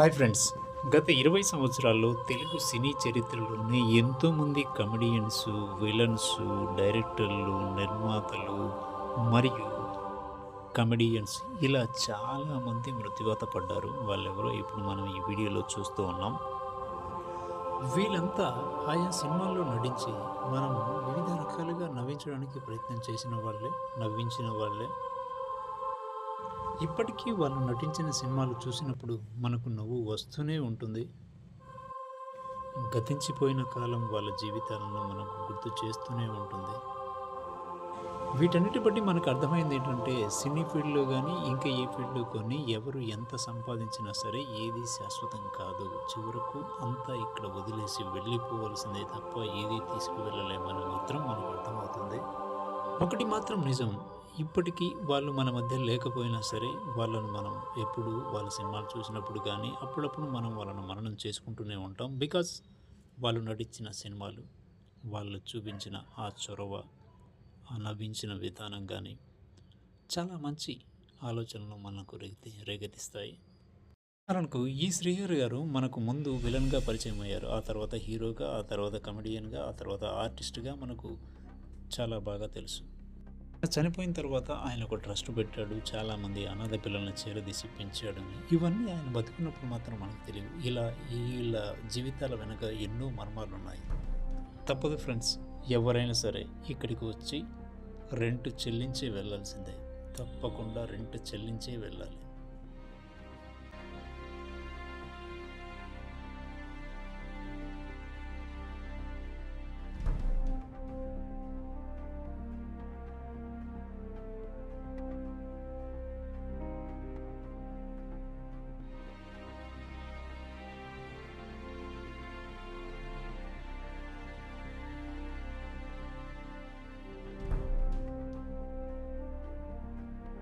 Hi friends గత ఇరవై సంవత్సరాల్లో తెలుగు సినీ చరిత్రలోనే ఎంతోమంది కమెడియన్స్ విలన్స్ డైరెక్టర్లు నిర్మాతలు మరియు కమెడియన్స్ ఇలా చాలామంది మృత్యువాత పడ్డారు. వాళ్ళెవరో ఇప్పుడు మనం ఈ వీడియోలో చూస్తూ ఉన్నాం. వీళ్ళంతా ఆయా సినిమాల్లో నటించి మనం వివిధ రకాలుగా నవ్వించడానికి ప్రయత్నం చేసిన వాళ్ళే నవ్వించిన వాళ్ళే. ఇప్పటికీ వాళ్ళు నటించిన సినిమాలు చూసినప్పుడు మనకు నవ్వు వస్తూనే ఉంటుంది. గతించిపోయిన కాలం వాళ్ళ జీవితాలను మనకు గుర్తు చేస్తూనే ఉంటుంది. వీటన్నిటి బట్టి మనకు అర్థమైంది ఏంటంటే సినీ ఫీల్డ్లో కానీ ఇంకా ఏ ఫీల్డ్లో కానీ ఎవరు ఎంత సంపాదించినా సరే ఏది శాశ్వతం కాదు. చివరకు అంతా ఇక్కడ వదిలేసి వెళ్ళిపోవలసిందే తప్ప ఏది తీసుకువెళ్ళలేమని మాత్రం మనకు అర్థమవుతుంది. ఒకటి మాత్రం నిజం ఇప్పటికీ వాళ్ళు మన మధ్య లేకపోయినా సరే వాళ్ళను మనం ఎప్పుడు వాళ్ళ సినిమాలు చూసినప్పుడు కానీ అప్పుడప్పుడు మనం వాళ్ళను మననం చేసుకుంటూనే ఉంటాం. బికాస్ వాళ్ళు నటించిన సినిమాలు వాళ్ళు చూపించిన ఆ చొరవ ఆ నవ్వించిన విధానం కానీ చాలా మంచి ఆలోచనలు మనకు రేగతి రేగతిస్తాయి. ఉదాహరణకు ఈ శ్రీహరి గారు మనకు ముందు విలన్గా పరిచయం అయ్యారు. ఆ తర్వాత హీరోగా ఆ తర్వాత కమెడియన్గా ఆ తర్వాత ఆర్టిస్ట్గా మనకు చాలా బాగా తెలుసు. చనిపోయిన తర్వాత ఆయన ఒక ట్రస్ట్ పెట్టాడు. చాలామంది అనాథ పిల్లల్ని చేరదీసి పెంచాడని. ఇవన్నీ ఆయన బతుకున్నప్పుడు మాత్రం మనకు తెలియదు ఇలా వీళ్ళ జీవితాల వెనక ఎన్నో మర్మాలు ఉన్నాయి తప్పదు ఫ్రెండ్స్. ఎవరైనా సరే ఇక్కడికి వచ్చి రెంట్ చెల్లించే వెళ్ళాల్సిందే. తప్పకుండా రెంట్ చెల్లించే వెళ్ళాలి.